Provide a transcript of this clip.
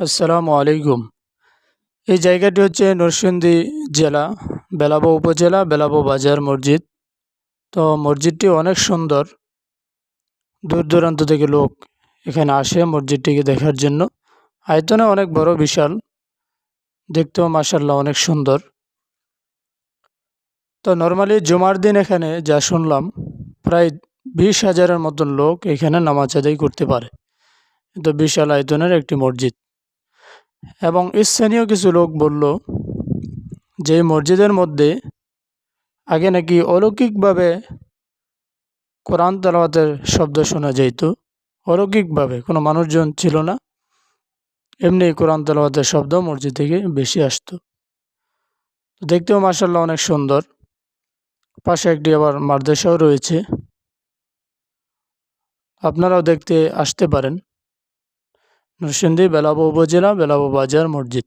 আসসালামু আলাইকুম। এই জায়গাটি হচ্ছে নরসিংদী জেলা, বেলাবো উপজেলা, বেলাবো বাজার মসজিদ। তো মসজিদটি অনেক সুন্দর। দূর দূরান্ত থেকে লোক এখানে আসে মসজিদটিকে দেখার জন্য। আয়তনে অনেক বড় বিশাল। দেখতেও মাসাল্লাহ অনেক সুন্দর। তো নর্মালি জুমার দিন এখানে যা শুনলাম, প্রায় বিশ হাজারের মতন লোক এখানে নামাজ আদায় করতে পারে। তো বিশাল আয়তনের একটি মসজিদ। এবং স্থানীয় কিছু লোক বলল যে মসজিদের মধ্যে আগে নাকি অলৌকিকভাবে কোরআন তালাওয়াতের শব্দ শোনা যেত অলৌকিকভাবে কোনো মানুষজন ছিল না। এমনি কোরআন তালাওয়াতের শব্দ মসজিদ থেকে বেশি আসতো। দেখতেও মার্শাল্লাহ অনেক সুন্দর। পাশে একটি আবার মাদ্রাসাও রয়েছে। আপনারাও দেখতে আসতে পারেন। নরসিংদী বেলাবো উপজেলা বেলাবো বাজার মসজিদ।